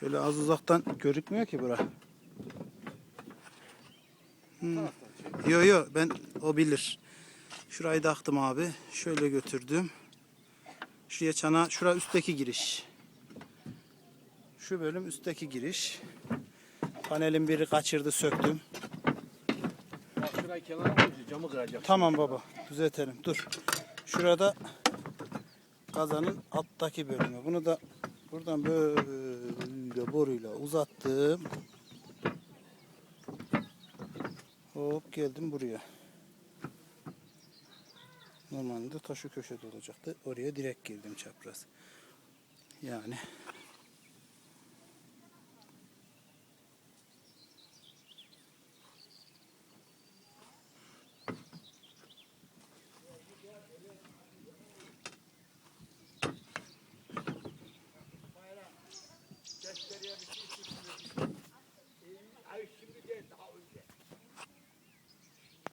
Şöyle az uzaktan görükmüyor ki bura. Hmm. Yo yo ben o bilir. Şurayı da aktım abi. Şöyle götürdüm. Şuraya çana, şura üstteki giriş. Şu bölüm üstteki giriş. Panelin biri kaçırdı söktüm. Bak şurayı kenara koy, camı kıracak. Tamam baba düzeltelim dur. Şurada kazanın alttaki bölümü. Bunu da buradan böyle boruyla uzattım. Hop geldim buraya. Normalde taşı köşede olacaktı. Oraya direkt girdim çapraz. Yani